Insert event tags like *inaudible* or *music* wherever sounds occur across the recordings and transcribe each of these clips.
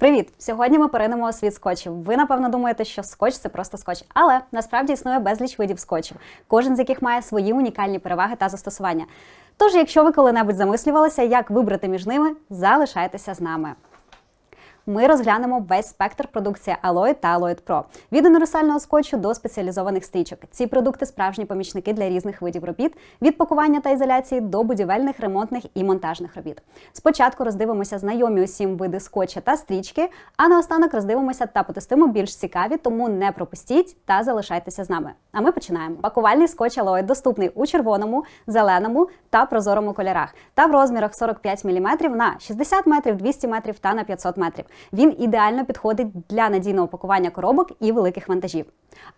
Привіт! Сьогодні ми поринемо світ скотчів. Ви напевно думаєте, що скотч це просто скотч, але насправді існує безліч видів скотчів, кожен з яких має свої унікальні переваги та застосування. Тож, якщо ви коли-небудь замислювалися, як вибрати між ними, залишайтеся з нами. Ми розглянемо весь спектр продукції Alloy та Alloyd Pro. від універсального скотчу до спеціалізованих стрічок. Ці продукти справжні помічники для різних видів робіт, від пакування та ізоляції до будівельних, ремонтних і монтажних робіт. Спочатку роздивимося знайомі усім види скотча та стрічки, а наостанок роздивимося та потестуємо більш цікаві, тому не пропустіть та залишайтеся з нами. А ми починаємо. Пакувальний скотч Алоїд доступний у червоному, зеленому та прозорому кольорах та в розмірах 45 мм на 60 метрів, 200 метрів та на 500 метрів. Він ідеально підходить для надійного пакування коробок і великих вантажів.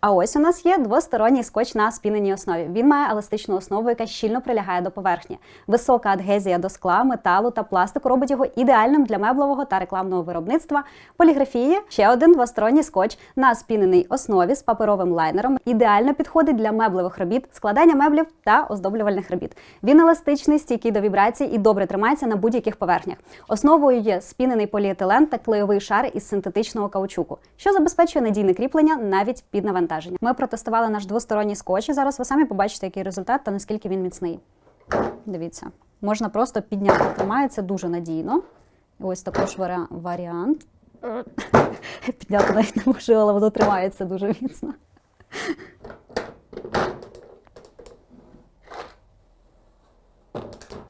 А ось у нас є двосторонній скотч на спіненій основі. Він має еластичну основу, яка щільно прилягає до поверхні. Висока адгезія до скла, металу та пластику робить його ідеальним для меблового та рекламного виробництва, поліграфії. Ще один двосторонній скотч на спіненій основі з паперовим лайнером. Ідеально підходить для меблевих робіт, складання меблів та оздоблювальних робіт. Він еластичний, стійкий до вібрацій і добре тримається на будь-яких поверхнях. Основою є спінений поліетилен та клейовий шар із синтетичного каучуку, що забезпечує надійне кріплення навіть під навантаження. Ми протестували наш двосторонній скотч. і Зараз ви самі побачите, який результат та наскільки він міцний. Дивіться, можна просто підняти. Тримається дуже надійно. І ось також варіа- варіант. *laughs* Підняти навіть не можу, але воно тримається дуже міцно.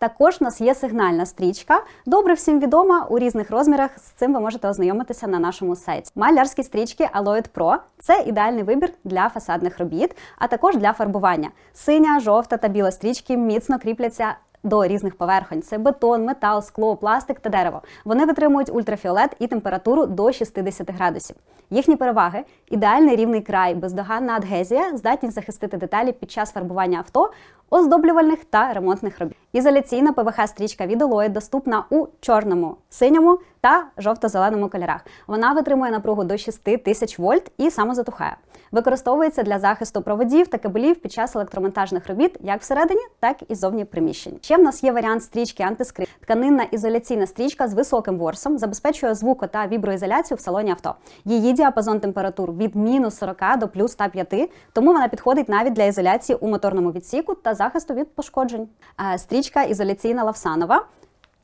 Також в нас є сигнальна стрічка. Добре всім відома у різних розмірах. З цим ви можете ознайомитися на нашому сайті. Малярські стрічки Alloyd Pro – це ідеальний вибір для фасадних робіт, а також для фарбування. Синя, жовта та біла стрічки міцно кріпляться. До різних поверхонь це бетон, метал, скло, пластик та дерево. Вони витримують ультрафіолет і температуру до 60 градусів. Їхні переваги ідеальний рівний край, бездоганна адгезія, здатність захистити деталі під час фарбування авто, оздоблювальних та ремонтних робіт. Ізоляційна ПВХ-стрічка від Alloy доступна у чорному, синьому та жовто-зеленому кольорах. Вона витримує напругу до 6000 вольт і самозатухає. Використовується для захисту проводів та кабелів під час електромонтажних робіт як всередині, так і зовні приміщень. Ще в нас є варіант стрічки антискрип. Тканинна ізоляційна стрічка з високим ворсом забезпечує звуко та віброізоляцію в салоні авто. Її діапазон температур від мінус 40 до плюс 105, тому вона підходить навіть для ізоляції у моторному відсіку та захисту від пошкоджень. Е, Стрічка ізоляційна лавсанова.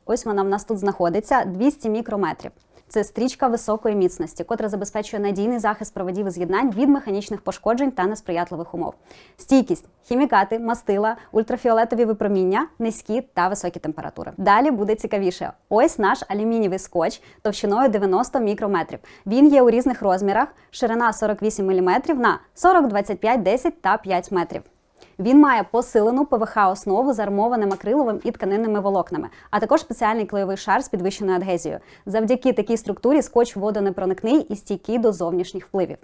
Ось вона в нас тут знаходиться 200 мікрометрів. Це стрічка високої міцності, котра забезпечує надійний захист проводів і з'єднань від механічних пошкоджень та несприятливих умов. Стійкість, хімікати, мастила, ультрафіолетові випроміння, низькі та високі температури. Далі буде цікавіше. Ось наш алюмінієвий скотч товщиною 90 мікрометрів. Він є у різних розмірах, ширина 48 мм на 40, 25, 10 та 5 метрів. Він має посилену ПВХ-основу з армованим акриловим і тканинними волокнами, а також спеціальний клеєвий шар з підвищеною адгезією. Завдяки такій структурі скотч водонепроникний і стійкий до зовнішніх впливів.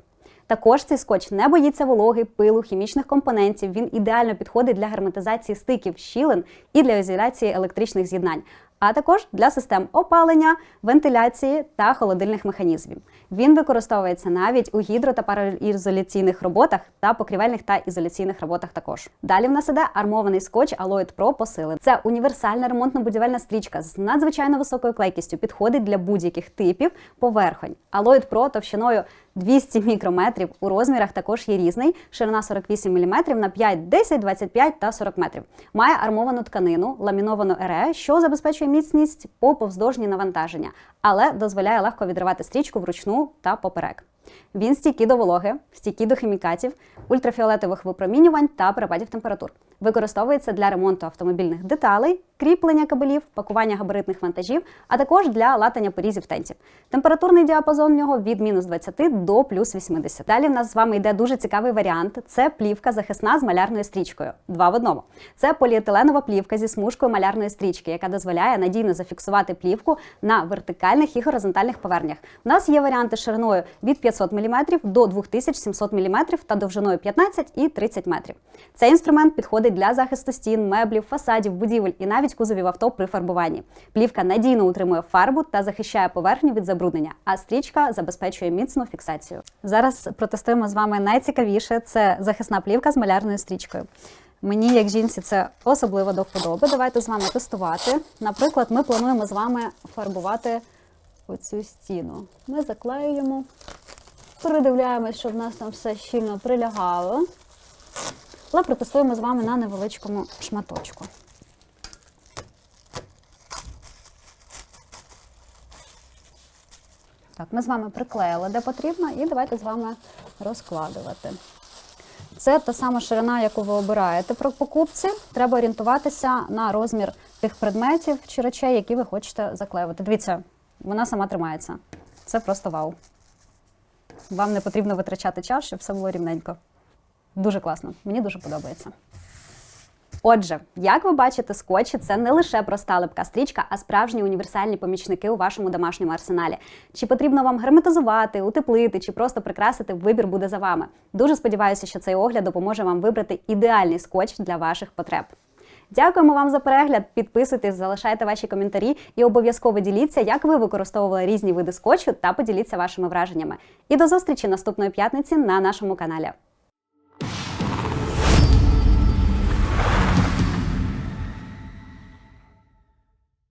Також цей скотч не боїться вологи, пилу, хімічних компонентів. Він ідеально підходить для герметизації стиків, щілин і для ізоляції електричних з'єднань, а також для систем опалення, вентиляції та холодильних механізмів. Він використовується навіть у гідро та пароізоляційних роботах та покрівельних та ізоляційних роботах також. Далі в нас іде армований скотч Alloyd Pro посилен. Це універсальна ремонтно-будівельна стрічка з надзвичайно високою клейкістю, підходить для будь-яких типів поверхонь. Alloyd Pro товщиною 200 мікрометрів у розмірах також є різний, ширина 48 мм на 5, 10, 25 та 40 метрів. Має армовану тканину, ламіновану ере, що забезпечує міцність по повздовжні навантаження, але дозволяє легко відривати стрічку вручну та поперек. Він стійкий до вологи, стійкий до хімікатів, ультрафіолетових випромінювань та перепадів температур. Використовується для ремонту автомобільних деталей, кріплення кабелів, пакування габаритних вантажів, а також для латання порізів тентів. Температурний діапазон в нього від мінус 20 до плюс 80. Далі в нас з вами йде дуже цікавий варіант. Це плівка захисна з малярною стрічкою. Два в одному. Це поліетиленова плівка зі смужкою малярної стрічки, яка дозволяє надійно зафіксувати плівку на вертикальних і горизонтальних поверхнях. У нас є варіанти шириною від 500 мм до 2700 мм та довжиною 15 і 30 метрів. Цей інструмент підходить для захисту стін, меблів, фасадів, будівель і навіть кузовів авто при фарбуванні. Плівка надійно утримує фарбу та захищає поверхню від забруднення, а стрічка забезпечує міцну фіксацію. Зараз протестуємо з вами найцікавіше це захисна плівка з малярною стрічкою. Мені, як жінці, це особливо до вподоби. Давайте з вами тестувати. Наприклад, ми плануємо з вами фарбувати оцю стіну. Ми заклеюємо, передивляємось, щоб в нас там все щільно прилягало. Але протестуємо з вами на невеличкому шматочку. Так, ми з вами приклеїли, де потрібно, і давайте з вами розкладувати. Це та сама ширина, яку ви обираєте при покупці. Треба орієнтуватися на розмір тих предметів чи речей, які ви хочете заклеювати. Дивіться, вона сама тримається. Це просто вау. Вам не потрібно витрачати час, щоб все було рівненько. Дуже класно, мені дуже подобається. Отже, як ви бачите, скотчі це не лише проста липка стрічка, а справжні універсальні помічники у вашому домашньому арсеналі. Чи потрібно вам герметизувати, утеплити, чи просто прикрасити, вибір буде за вами. Дуже сподіваюся, що цей огляд допоможе вам вибрати ідеальний скотч для ваших потреб. Дякуємо вам за перегляд. Підписуйтесь, залишайте ваші коментарі і обов'язково діліться, як ви використовували різні види скотчу та поділіться вашими враженнями. І до зустрічі наступної п'ятниці на нашому каналі.